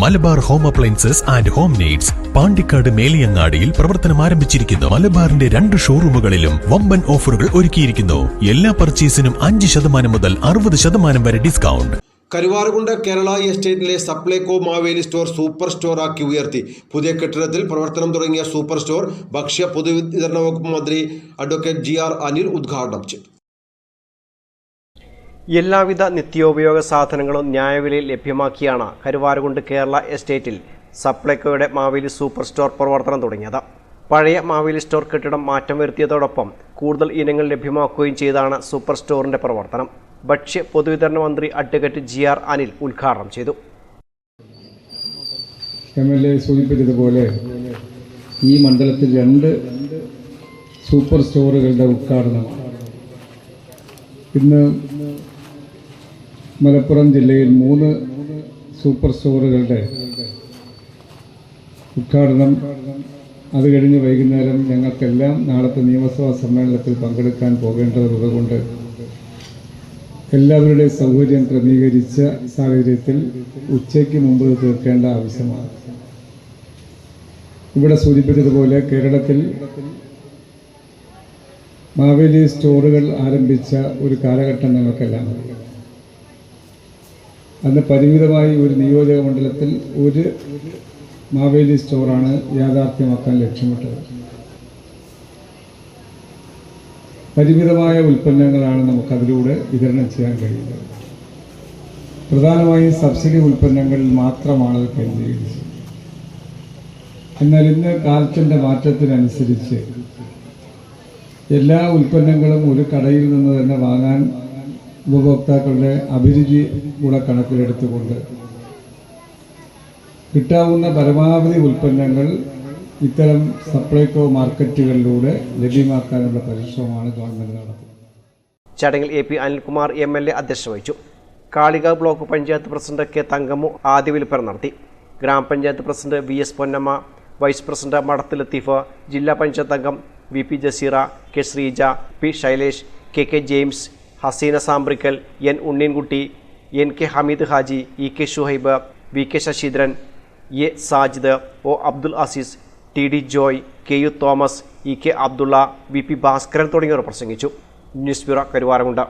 Malabar home appliances and home needs Pandikkad മേലിയങ്ങാടിയിൽ പ്രവർത്തനം ആരംഭിച്ചിരിക്കുന്നു. മലബാറിന്റെ രണ്ട് ഷോറൂമുകളിലും വമ്പൻ ഓഫറുകൾ ഒരുക്കിയിരിക്കുന്നു. എല്ലാ പർച്ചേസിനും അഞ്ച് ശതമാനം മുതൽ അറുപത് ശതമാനം വരെ ഡിസ്കൗണ്ട്. കരുവാറുകുണ്ട് കേരള എസ്റ്റേറ്റിലെ സപ്ലൈകോ മാവേലി സ്റ്റോർ സൂപ്പർ സ്റ്റോറാക്കി ഉയർത്തി. പുതിയ കെട്ടിടത്തിൽ പ്രവർത്തനം തുടങ്ങിയ സൂപ്പർ സ്റ്റോർ ഭക്ഷ്യ പൊതുവിതരണ വകുപ്പ് മന്ത്രി അഡ്വക്കേറ്റ് ജി ആർ അനിൽ ഉദ്ഘാടനം ചെയ്തു. എല്ലാവിധ നിത്യോപയോഗ സാധനങ്ങളും ന്യായവിലയിൽ ലഭ്യമാക്കിയാണ് കരുവാരുകുണ്ട് കേരള എസ്റ്റേറ്റിൽ സപ്ലൈകോയുടെ മാവേലി സൂപ്പർ സ്റ്റോർ പ്രവർത്തനം തുടങ്ങിയത്. പഴയ മാവേലി സ്റ്റോർ കെട്ടിടം മാറ്റം വരുത്തിയതോടൊപ്പം കൂടുതൽ ഇനങ്ങൾ ലഭ്യമാക്കുകയും ചെയ്താണ് സൂപ്പർ സ്റ്റോറിന്റെ പ്രവർത്തനം. ഭക്ഷ്യ പൊതുവിതരണ മന്ത്രി അഡ്വക്കേറ്റ് ജി ആർ അനിൽ ഉദ്ഘാടനം ചെയ്തു. സൂചിപ്പിച്ചതുപോലെ ഈ മണ്ഡലത്തിൽ രണ്ട് സൂപ്പർ സ്റ്റോറുകളുടെ ഉദ്ഘാടനമാണ് ഇന്ന് മലപ്പുറം ജില്ലയിൽ മൂന്ന് സൂപ്പർ സ്റ്റോറുകളുടെ ഉദ്ഘാടനം അത് കഴിഞ്ഞ് വൈകുന്നേരം ഞങ്ങൾക്കെല്ലാം നാളത്തെ നിയമസഭാ സമ്മേളനത്തിൽ പങ്കെടുക്കാൻ പോകേണ്ടതുള്ളതുകൊണ്ട് എല്ലാവരുടെയും സൗകര്യം ക്രമീകരിച്ച സാഹചര്യത്തിൽ ഉച്ചയ്ക്ക് മുമ്പ് തീർക്കേണ്ട ആവശ്യമാണ്. ഇവിടെ സൂചിപ്പിച്ചതുപോലെ കേരളത്തിൽ മാവേലി സ്റ്റോറുകൾ ആരംഭിച്ച ഒരു കാലഘട്ടം അറിയാം. അന്ന് പരിമിതമായി ഒരു നിയോജക മണ്ഡലത്തിൽ ഒരു മാവേലി സ്റ്റോറാണ് യാഥാർത്ഥ്യമാക്കാൻ ലക്ഷ്യമിട്ടത്. പരിമിതമായ ഉൽപ്പന്നങ്ങളാണ് നമുക്കതിലൂടെ വിതരണം ചെയ്യാൻ കഴിയുന്നത്. പ്രധാനമായും സബ്സിഡി ഉൽപ്പന്നങ്ങളിൽ മാത്രമാണ് അത് കേന്ദ്രീകരിച്ചത്. എന്നാൽ ഇന്ന് കാലത്തിന്റെ മാറ്റത്തിനനുസരിച്ച് എല്ലാ ഉൽപ്പന്നങ്ങളും ഒരു കടയിൽ നിന്ന് തന്നെ വാങ്ങാൻ ഉപഭോക്താക്കളുടെ അഭിരുചി കൂടെ കണക്കിലെടുത്തുകൊണ്ട് കിട്ടാവുന്ന പരമാവധി ഉൽപ്പന്നങ്ങൾ ഇത്തരം സപ്ലൈകോ മാർക്കറ്റുകളിലൂടെ ലഭ്യമാക്കാനുള്ള പരിശ്രമമാണ് ഗവൺമെന്റ് നടത്തുന്നത്. ചടങ്ങിൽ A P Anilkumar M L A അധ്യക്ഷത വഹിച്ചു. Kalikavu block panchayat president K Thankammu ആദ്യ വിൽപ്പന നടത്തി. Grama panchayat president V S Ponnamma vice president Madathu Latheef ജില്ലാ പഞ്ചായത്ത് അംഗം V P Jaseera K Sreeja P Shailesh K K James Haseena Samprikkal N Unninkutty N K Hameed Haji E K Shuhaib V K Sasidharan A Sajid O Abdul Azeez T D Joy K U Thomas E K Abdulla V P Bhaskaran തുടങ്ങിയവർ പ്രസംഗിച്ചു. News bureau Karuvarakundu.